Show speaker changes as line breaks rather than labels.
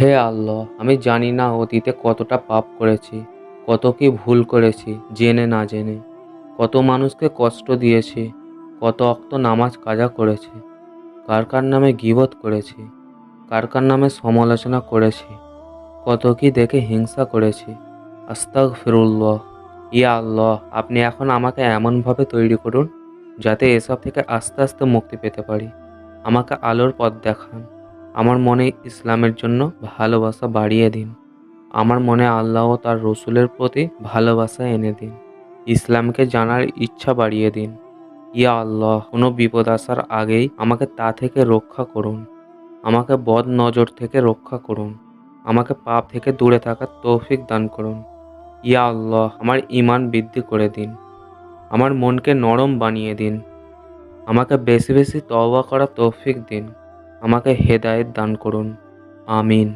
হে আল্লাহ, আমি জানি না অতীতে কতটা পাপ করেছি, কত কি ভুল করেছি, জেনে না জেনে। কত মানুষকে কষ্ট দিয়েছি, কত অক্ত নামাজ কাজা করেছি, কার কার নামে গিবত করেছি, কার কার নামে সমালোচনা করেছি, কত কি দেখে হিংসা করেছি। আস্তাক ফিরুল্লাহ ইয়া আল্লাহ, আপনি এখন আমাকে এমনভাবে তৈরি করুন, যাতে এসব থেকে আস্তে আস্তে মুক্তি পেতে পারি। আমাকে আলোর পথ দেখান। আমার মনে ইসলামের জন্য ভালোবাসা বাড়িয়ে দিন। আমার মনে আল্লাহ ও তার রসুলের প্রতি ভালোবাসা এনে দিন। ইসলামকে জানার ইচ্ছা বাড়িয়ে দিন। ইয়া আল্লাহ, কোনো বিপদ আসার আগেই আমাকে তা থেকে রক্ষা করুন। আমাকে বদ নজর থেকে রক্ষা করুন। আমাকে পাপ থেকে দূরে থাকার তৌফিক দান করুন। ইয়া আল্লাহ, আমার ইমান বৃদ্ধি করে দিন। আমার মনকে নরম বানিয়ে দিন। আমাকে বেশি বেশি তওবা করা তৌফিক দিন। আমাকে হেদায়েত দান করুন। আমিন।